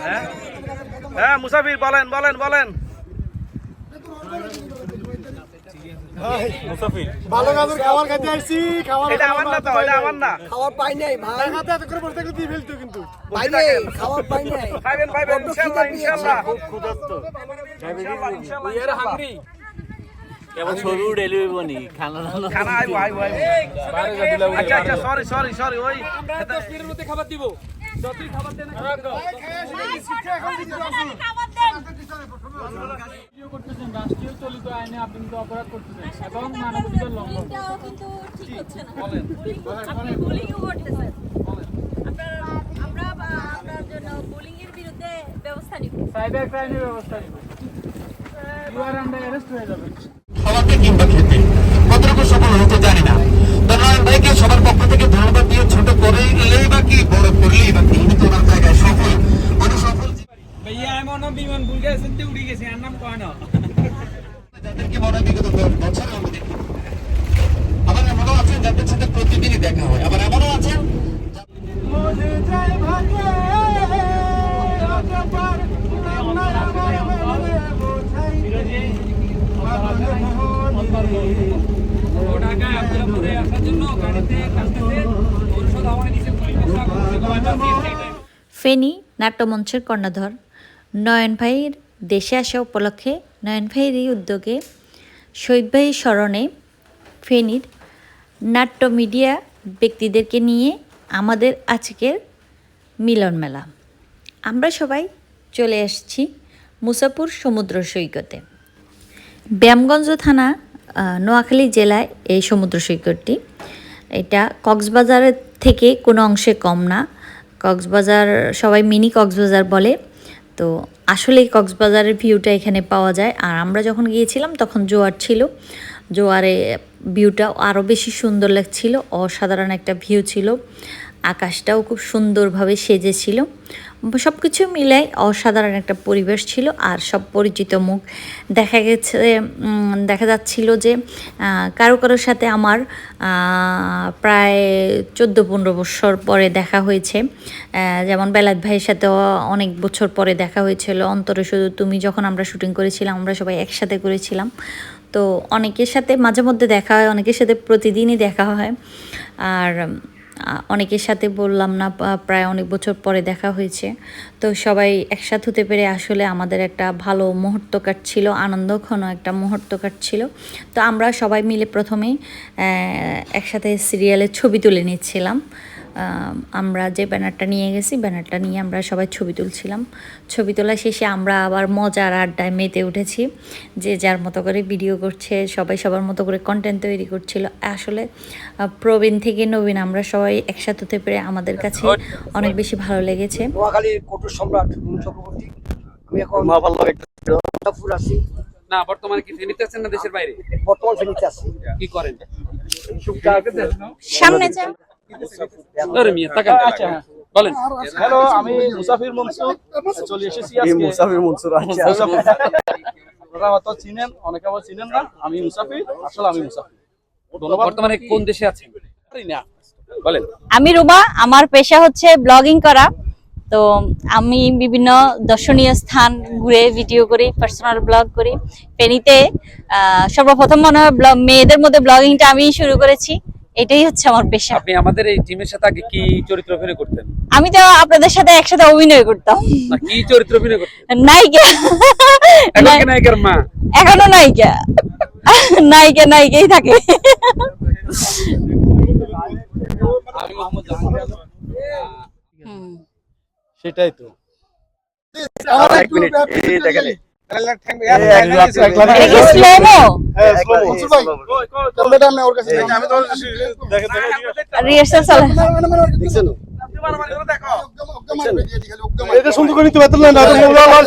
হ্যাঁ? হ্যাঁ? মুসাফির বলেন বলেন বলেন। ভালো কাজের খাবার খাইতে আসছি খাবার এটা আমার না তো এটা আমার না। খাওয়ার পাই নাই ভাই। হাতে এত করে বসে দিয়ে ফেলতো কিন্তু। পাই নাই খাওয়ার পাই নাই। খাইবেন খাইবেন ইনশাআল্লাহ ইনশাআল্লাহ কেবল সরু ডেলিভারি বনি খানা দানা খানা আইবো আইবো আইবো আচ্ছা আচ্ছা সরি সরি সরি ওই রাষ্ট্রীয় চলিত আইনে আপনি কিন্তু অপরাধ করতেছেন এবং মানবাধিকার লঙ্ঘন বুলিংটাও কিন্তু ঠিক হচ্ছে না। বুলিং আপনি বুলিংও করতেছেন। আপনার আমরা আপনার জন্য বুলিং এর বিরুদ্ধে ব্যবস্থা নিব। সাইবার ক্রাইমের ব্যবস্থা নিব। ইউ আর আন্ডার অ্যারেস্ট হয়ে যাবেন। খাওয়াতে কিংবা খেতে। কতটুকু সফল হতে জানি না। তো নয়ন ভাইকে সবার পক্ষ থেকে ধন্যবাদ দিয়ে ছোট করলেই বা কি বড় করলেই বা কি উনি তো ওনার জায়গায় সফল। উনি সফল ভাইয়া এমন বিমান ভুল গেছে উড়ে গেছে আর নাম কয় না? যাদেরকে মনে হয় বিগত বছরে আমি আবার এমনও আছে যাদের সাথে প্রতিদিনই দেখা হয়। আবার এমনও আছে ও ঢাকায় আব্দুল্লাহপুরে ফেনী নাট্যমঞ্চের কর্ণধার। নয়ন ভাইয়ের দেশে আসা উপলক্ষে নয়ন ভাইয়ের এই উদ্যোগে শহীদ ভাইয়ের স্মরণে ফেনীর নাট্য মিডিয়া ব্যক্তিদেরকে নিয়ে আমাদের আজকের মিলন মেলা। আমরা সবাই চলে আসছি মুসাপুর সমুদ্র সৈকতে। ব্যায়ামগঞ্জ থানা নোয়াখালী জেলায় এই সমুদ্র সৈকতটি। এটা কক্সবাজারের থেকে কোনো অংশে কম না। কক্সবাজার, সবাই মিনি কক্সবাজার বলে। তো আসলেই কক্সবাজারের ভিউটা এখানে পাওয়া যায়। আর আমরা যখন গিয়েছিলাম তখন জোয়ার ছিল। জোয়ারে ভিউটা আরও বেশি সুন্দর লাগছিল। অসাধারণ একটা ভিউ ছিল। আকাশটাও খুব সুন্দরভাবে সেজেছিল। সব কিছু মিলাই অসাধারণ একটা পরিবেশ ছিল আর সব পরিচিত মুখ। দেখা গেছে দেখা যাচ্ছিল যে কারও কারোর সাথে আমার প্রায় চোদ্দ পনেরো বছর পরে দেখা হয়েছে। যেমন বেলাত ভাইয়ের সাথে অনেক বছর পরে দেখা হয়েছিল। অন্তরে শুধু তুমি যখন আমরা শুটিং করেছিলাম, আমরা সবাই একসাথে করেছিলাম। তো অনেকের সাথে, মাঝে মধ্যে দেখা হয়, অনেকের সাথে প্রতিদিনই দেখা হয়। আর অনেকের সাথে বললাম না প্রায় অনেক বছর পরে দেখা হয়েছে। তো সবাই একসাথে হতে পেরে আসলে আমাদের একটা ভালো মুহূর্ত কাটছিল আনন্দঘন একটা মুহূর্ত কাটছিল তো আমরা সবাই মিলে প্রথমেই একসাথে সিরিয়ালের ছবি তুলে নিচ্ছিলাম। আমরা যে ব্যানারটা নিয়ে গেছি ব্যানারটা নিয়ে আমরা সবাই ছবি তুলছিলাম। ছবি তোলা শেষে আমরা আবার মজার আড্ডায় মেতে উঠেছি যে যার মতো করে ভিডিও করছে সবাই সবার মতো করে কন্টেন্ট তৈরি করছিল। আসলে প্রবীণ থেকে নবীন আমরা সবাই একসাথে হতে পেরে আমাদের কাছে অনেক বেশি ভালো লেগেছে। সম্রাট আমি এখন আছি। না বর্তমানে কি ফেনীতে আছেন না দেশের বাইরে? বর্তমান ফেনীতে আছি। কি করেন? সামনে যা আরে মিয়া তাকান আচ্ছা বলেন। হ্যালো আমি মুসাফির মনসুর। চলে এসেছি আজকে। মুসাফির মনসুর আচ্ছা। আপনারা হয়তো চিনেন অনেকে আবার চিনেন না। আমি মুসাফির আসলে আমি মুসাফির। বর্তমানে কোন দেশে আছেন? না। বলেন। আমি রুমা আমার পেশা হচ্ছে ব্লগিং করা। তো আমি বিভিন্ন দর্শনীয় স্থান ঘুরে ভিডিও করি পার্সোনাল ব্লগ করি। ফেনীতে আহ, সর্বপ্রথম মনে হয় মেয়েদের মধ্যে ব্লগিংটা আমি শুরু করেছি। এটাই হচ্ছে আমার পেশা। আপনি আমাদের এই টিমের সাথে আগে কি চরিত্র অভিনয় করতেন? আমি তো আপনাদের সাথে একসাথে অভিনয় করতাম। না কি চরিত্র অভিনয় করতেন? নায়িকা। এখন কি নায়িকার মা? এখনও নায়িকা। নায়িকা নায়িকাই থাকে। আমি মোহাম্মদ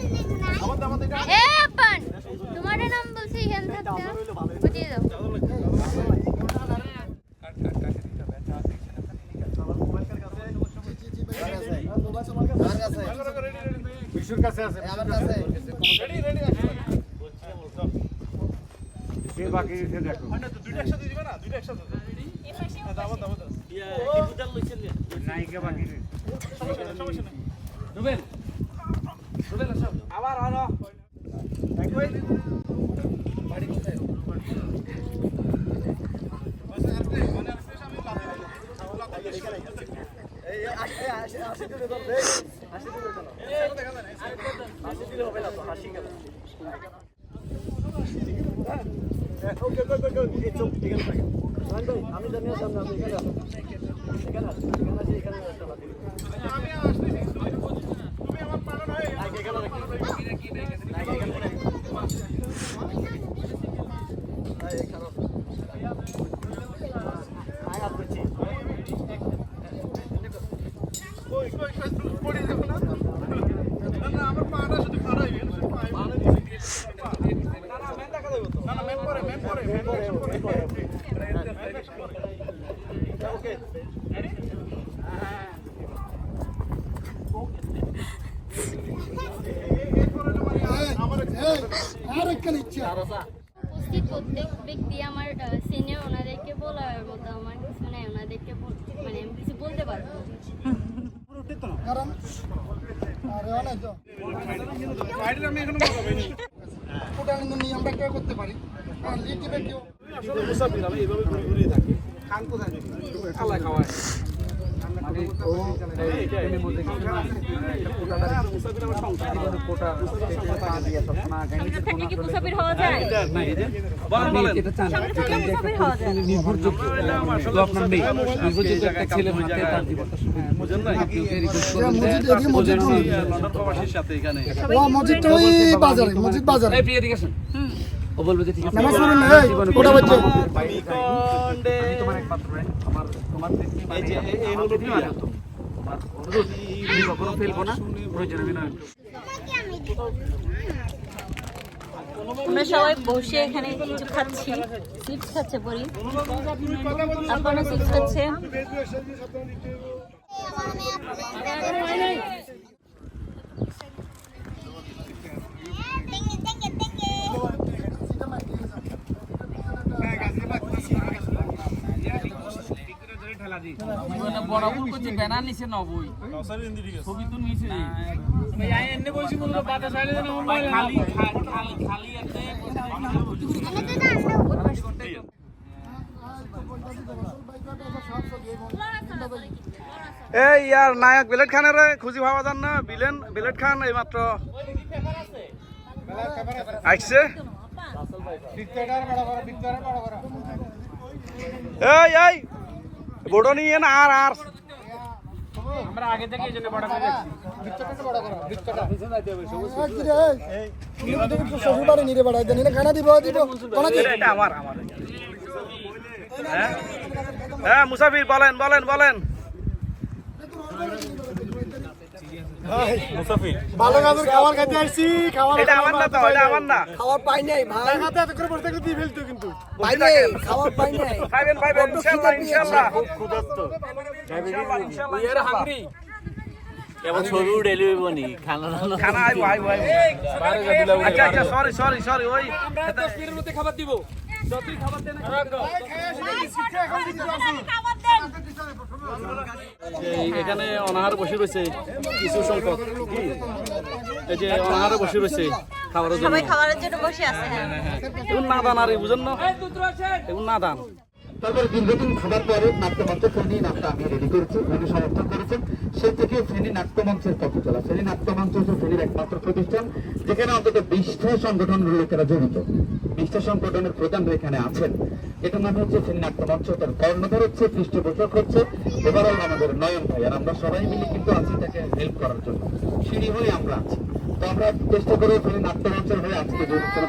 সেটাই তো আমার একটু এই দেখেন এটা কি স্লোমো মনসুর ভাই ক্যামেরাটা আমি ওর কাছে আমি তো রিহার্সাল চলে দেখছেন দেখো না থাক এই একটা শট এ আপন তোমার নাম বলছি এখান থাকতে বুঝিয়ে দাও রুবেল রুবেল আসো আবার আরও। আমি সামনে আপনি এখানে। এখানে এখানে আসি, এখানে একটা বাতি দিন। উপস্থিত প্রত্যেক ব্যক্তি আমার সিনিয়র ওনাদেরকে বলার মতো আমার কিছু নাই ওনাদেরকে মানে আমি কিছু বলতে পারব। খাওয়ায় মুসাফির ওই বাজারে মসজিদ বাজারে ও বলবে যে ঠিক আছে নামাজ পড়বেন না এই, ওটা বাচ্চা এই কখনো ফেলব না প্রয়োজন আমরা সবাই বসে এখানে কিছু খাচ্ছি। চিপস খাচ্ছে পরি। আপনারা চিপস খাচ্ছে। বরাবর করছে ব্যানার নিচে নবই ছবি তো খালি খালি খালি এই ইয়ার নায়ক বিলেট খানের খুঁজি ভাবা যান না। বিলেন বিলেট খান এইমাত্র। আসছে এই এই। বড় নিয়ে না আর আর। আমরা আগে থেকে এই জন্য বড় করে শ্বশুর বাড়ি নিরে বাড়াই দেন দিব দিব এটা এটা আমার আমার হ্যাঁ? হ্যাঁ মুসাফির বলেন বলেন বলেন। ভালো কাজের খাবার খাইতে আসছি খাবার এটা আমার না তো এটা আমার না। খাওয়ার পাই নাই ভাই। দেখাতে এত করে বসে দিয়ে ফেলতো কিন্তু। পাই নাই খাওয়ার পাই নাই। পাইবেন পাইবেন ইনশাআল্লাহ ইনশাআল্লাহ। উই আর হাংরি এবার ছবি উঠে লইব নি খানা খানা আইবো আইবো আইবো। আচ্ছা আচ্ছা সরি সরি সরি ওই আমরা 10 মধ্যে খাবার দিব। যতই খাবার দেন এখানে অনাহার বসে রয়েছে কিছু সংখ্যক? এই যে অনাহারে বসে রয়েছে খাবারের জন্য। খাবারের জন্য বসে আছে হ্যাঁ। এগুলো না দান আর বুঝেন না? এই দুটো আছেন এগুলো না দান তারপরে দীর্ঘদিন খাবার পরে নাট্যমঞ্চ ফেনী নাট্য আমি রেডি করেছি উনি সমর্থন করেছেন সেই থেকে ফেনী নাট্যমঞ্চের পথ চলা। ফেনী নাট্যমঞ্চ হচ্ছে ফেনীর একমাত্র প্রতিষ্ঠান, যেখানে অন্তত বিশটা সংগঠনের লোকেরা জড়িত। বিশটা সংগঠনের প্রধানরা এখানে আছেন। এটা নাম হচ্ছে ফেনী নাট্যমঞ্চ তার কর্ণধার হচ্ছে, পৃষ্ঠপোষক হচ্ছে ওভারঅল আমাদের নয়ন ভাই, আর আমরা সবাই মিলে কিন্তু আছি তাকে হেল্প করার জন্য। সিঁড়ি হয়ে আমরা আছি। তো আমরা চেষ্টা করে ফেনী নাট্যমঞ্চের হয়ে আজকে যে অনুষ্ঠান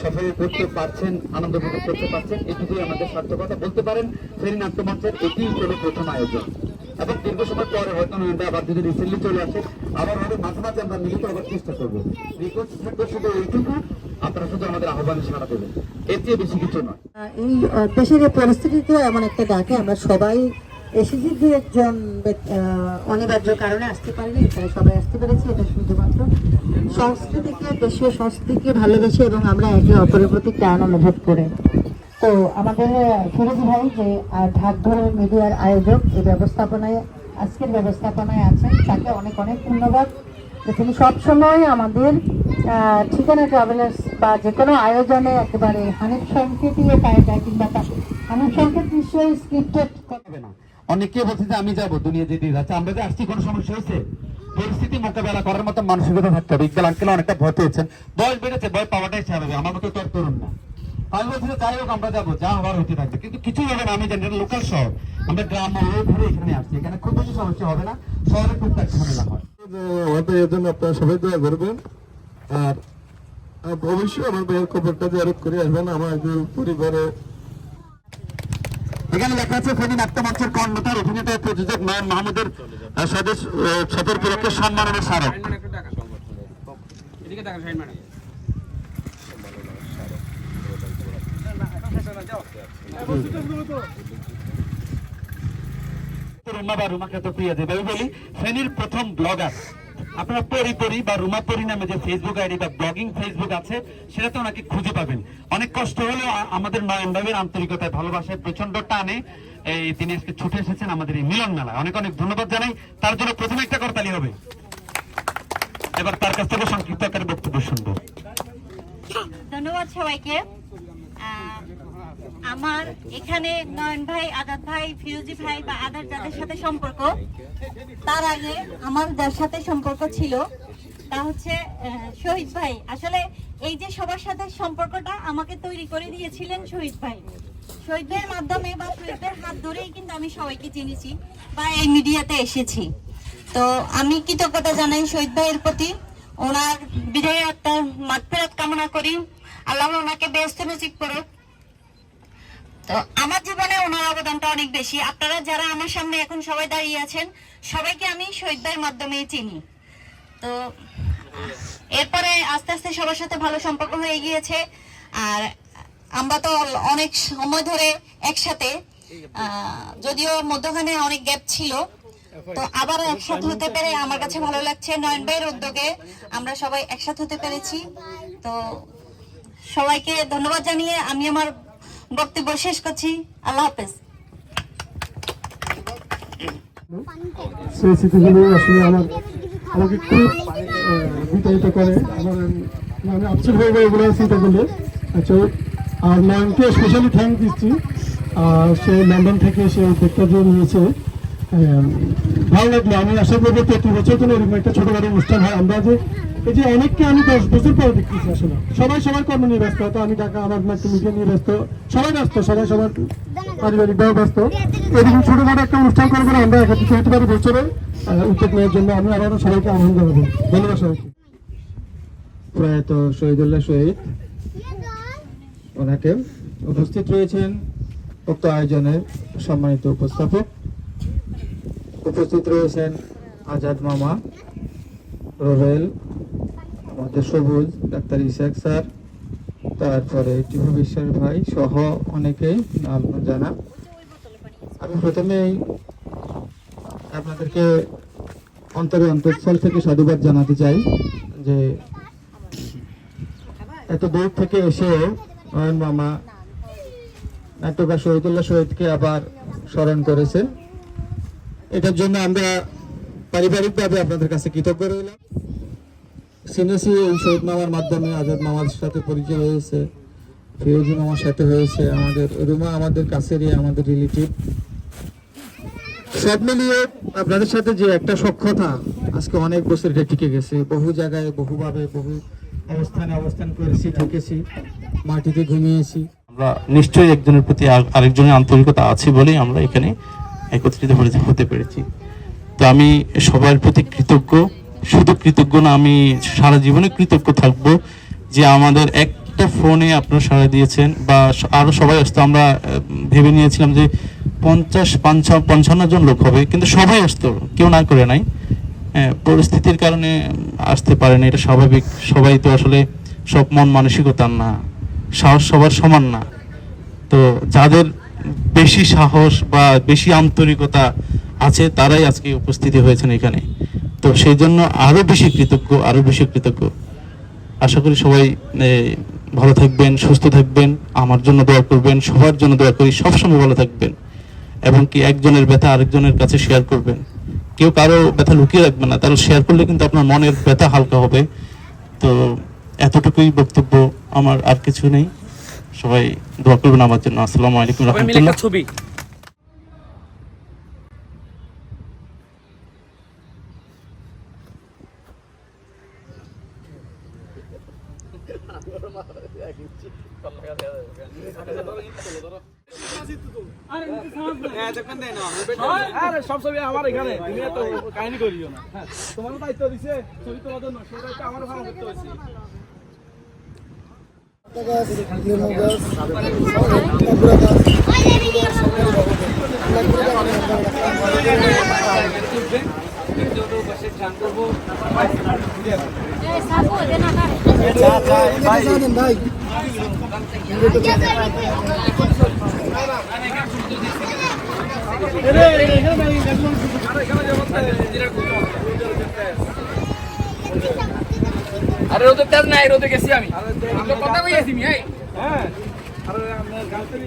সফল করতে পারছেন, আনন্দ উপভোগ করতে পারছেন, এটুকুই আমাদের সার্থকতা। বলতে পারেন ফেরি নাট্যমঞ্চের এটি হলো প্রথম আয়োজন। এবং দীর্ঘ সময় পরে হয়তো আবার যদি রিসেন্টলি চলে আসে, আবার হয়তো মাঝে মাঝে আমরা মিলিত হবার চেষ্টা করব। রিকোয়েস্ট শুধু এইটুকু, আপনারা শুধু আমাদের আহ্বানে সাড়া দেবেন। এর চেয়ে বেশি কিছু নয়। এই দেশের এই পরিস্থিতিতে এমন একটা ডাকে আমরা সবাই এসেছি দু একজন অনিবার্য কারণে আসতে পারিনি এখানে সবাই আসতে পেরেছি, এটা শুধুমাত্র সংস্কৃতিকে, দেশীয় সংস্কৃতিকে ভালোবেসে এবং আমরা একে অপরের প্রতি টান অনুভব করে। তো আমাদের ফিরোজ ভাই যে ঢাক ধরে মিডিয়ার আয়োজক এই ব্যবস্থাপনায়, আজকের ব্যবস্থাপনায় আছেন, তাকে অনেক অনেক ধন্যবাদ। যে তিনি সবসময় আমাদের ঠিকানা ট্রাভেলার্স বা যে কোনো আয়োজনে একেবারে হানিফ সংকেতীয় পায়ে যায় কিংবা তা- হানিফ সংকেত নিশ্চয়ই স্ক্রিপ্টেড হবে না। অনেকে বলছে যে, আমি যাব দুনিয়া যেতে যাচ্ছে, আমরা যে আসছি, কোনো সমস্যা হয়েছে? পরিস্থিতি মোকাবেলা করার মতো মানসিকতা থাকতে হবে। ইকবাল আঙ্কেল অনেকটা ভয় পেয়েছেন। বয়স বেড়েছে, ভয় পাওয়াটাই স্বাভাবিক। আমার মতো তো আর তরুণ না। আমি বলছি যে যাই হোক, আমরা যাব, যা হওয়ার হতে থাকবে। কিন্তু কিছু হবে না, আমি জানি এটা লোকাল শহর। আমরা গ্রাম ঘুরে এখানে আসছি। এখানে খুব বেশি সমস্যা হবে না। শহরে টুকটাক ঝামেলা হয়। সবাই আর অবশ্যই আমার ভাইয়ের খবরটা জারত করে আসবেন, আমার যে পরিবারে এখানে লেখা আছে ফেনী নাট্যমঞ্চের কর্ণধার অভিনেতা প্রযোজক নয়ন মাহমুদের উপলক্ষে সম্মাননের স্মারক। রুমা বা রুমাকে তো প্রিয় দেবে। বলি ফেনীর প্রথম ব্লগার। আপনারা পরি পরি বা রুমা পরি নামে যে ফেসবুক আইডি বা ব্লগিং ফেসবুক আছে, সেটাতে ওনাকে খুঁজে পাবেন। অনেক কষ্ট হলেও আমাদের নয়ন ভাবের আন্তরিকতায় ভালোবাসায় প্রচণ্ড টানে। এই তিনি আজকে ছুটে এসেছেন আমাদের এই মিলন মেলায়। অনেক অনেক ধন্যবাদ জানাই। তার জন্য প্রথমে একটা করতালি হবে। এবার তার কাছ থেকে সংক্ষিপ্ত আকারে বক্তব্য শুনব। ধন্যবাদ সবাইকে। আমার এখানে নয়ন ভাই আজাদ ভাই, ফিরোজি ভাই বা আদার যাদের সাথে সম্পর্ক, তার আগে আমার যার সাথে সম্পর্ক ছিল। তা হচ্ছে শহীদ ভাই। আসলে এই যে সবার সাথে সম্পর্কটা আমাকে তৈরি করে দিয়েছিলেন শহীদ ভাই। শহীদ ভাইয়ের মাধ্যমে বা শহীদ ভাইয়ের হাত ধরেই কিন্তু আমি সবাইকে চিনেছি বা এই মিডিয়াতে এসেছি। তো আমি কৃতজ্ঞতা জানাই শহীদ ভাইয়ের প্রতি। ওনার বিজয়ের একটা মাঠফেরত কামনা করি। আল্লাহ ওনাকে ব্যস্ত নসিব করুক। তো আমার জীবনে ওনার অবদানটা অনেক বেশি। আপনারা যারা আমার সামনে এখন সবাই দাঁড়িয়ে আছেন, সবাইকে আমি শহীদ ভাইয়ের মাধ্যমেই চিনি। তো এরপরে আস্তে আস্তে সবার সাথে ভালো সম্পর্ক হয়ে গিয়েছে। আর আমরা তো অনেক সময় ধরে একসাথে যদিও মধ্যখানে অনেক গ্যাপ ছিল। তো আবার একসাথে হতে পেরে আমার কাছে ভালো লাগছে। নয়ন ভাইয়ের উদ্যোগে আমরা সবাই একসাথে হতে পেরেছি। তো সবাইকে ধন্যবাদ জানিয়ে আমি আমার বক্তব্য শেষ করছি। আল্লাহ হাফেজ। সেই আসলে আমার মানে হয়ে আচ্ছা আর নয়নকে স্পেশালি থ্যাংক দিচ্ছি। আর সে লন্ডন থেকে সে নিয়েছে ভালো লাগল। আমি আশা করব প্রতি বছর এরকম একটা অনুষ্ঠান হয়। আমরা যে এই যে অনেককে আমি দশ বছর পরে দেখতেছি আসলে। সবাই সবার কর্ম নিয়ে ব্যস্ত, হয়তো আমি ঢাকা, আমার মিডিয়া নিয়ে ব্যস্ত। সবাই ব্যস্ত, সবাই সবার পারিবারিক ভাবে ব্যস্ত। এরকম ছোটখাটো একটা অনুষ্ঠান করে করে আমরা একত্রিত হতে পারি বছরে। উদ্যোগ নেওয়ার জন্য আমি আবারও সবাইকে আহ্বান জানাব। ধন্যবাদ সবাইকে। প্রয়াত শহীদুল্লাহ শহীদ। ওনাকে উপস্থিত রয়েছেন উক্ত আয়োজনের সম্মানিত উপস্থাপক। উপস্থিত রয়েছেন আজাদ মামা, রোহেল আমাদের সবুজ, ডাক্তার ইসাক স্যার, তারপরে টিভু বিশ্বাস ভাই সহ অনেকেই নাম জানা। আমি প্রথমেই আপনাদেরকে অন্তরে অন্তঃস্থল থেকে সাধুবাদ জানাতে চাই যে এত দূর থেকে এসে নয়ন মামা, নাট্যকার শহীদুল্লাহ শহীদকে আবার স্মরণ করেছে। এটার জন্য আমরা পারিবারিকভাবে আপনাদের কাছে কৃতজ্ঞ রইলাম। সিনেসি এই শহীদ মামার মাধ্যমে আজাদ মামার সাথে পরিচয় হয়েছে ফিরোজি আমার সাথে হয়েছে, আমাদের রুমা, আমাদের কাছেরই আমাদের রিলেটিভ। সব মিলিয়ে আপনাদের সাথে যে একটা সক্ষতা, আজকে অনেক বছর এটা টিকে গেছে। বহু জায়গায়, বহুভাবে, বহু অবস্থানে অবস্থান করেছি, থেকেছি, মাটিতে ঘুমিয়েছি। আমরা নিশ্চয়ই একজনের প্রতি আর- আরেকজনের আন্তরিকতা আছে বলেই আমরা এখানে একত্রিত হতে পেরেছি। তো আমি সবার প্রতি কৃতজ্ঞ। শুধু কৃতজ্ঞ না আমি সারা জীবনে কৃতজ্ঞ থাকব যে আমাদের একটা ফোনে আপনারা সাড়া দিয়েছেন বা স- আরও সবাই আসতো। আমরা ভেবে নিয়েছিলাম যে পঞ্চাশ পঞ্চা- পঞ্চান্ন জন লোক হবে কিন্তু সবাই আসতো কেউ না করে নাই। হ্যাঁ, পরিস্থিতির কারণে আসতে পারেনি এটা স্বাভাবিক। সবাই তো আসলে সব মন মানসিকতার না সাহস সবার সমান না। তো যাদের বেশি সাহস বা বেশি আন্তরিকতা আছে তারাই আজকে উপস্থিতি হয়েছেন এখানে। তো সেই জন্য আরও বেশি কৃতজ্ঞ আরও বেশি কৃতজ্ঞ। আশা করি সবাই ভালো থাকবেন সুস্থ থাকবেন আমার জন্য দোয়া করবেন সবার জন্য দোয়া করি সবসময় ভালো থাকবেন। এবং কি একজনের ব্যথা আরেকজনের কাছে শেয়ার করবেন। কেউ কারও ব্যথা লুকিয়ে রাখবে না তাহলে শেয়ার করলে কিন্তু আপনার মনের ব্যথা হালকা হবে। তো এতটুকুই বক্তব্য আমার আর কিছু নেই। সবাই দোয়া করবেন আমার জন্য। আসসালামু আলাইকুম রহমতুল্লাহ। ছবি। সব ছবি আমার এখানে। তুমি এত কাহিনী করিও না। হ্যাঁ, তোমার দায়িত্ব দিছে ছবি জন্য। সেই দায়িত্ব আমার ভালো করতে হয়েছে। আরে রোদে তেজ নাই রোদে গেছি আমি। আমরা কথা এই। হ্যাঁ। আরে আপনার গার্লফ্রেন্ড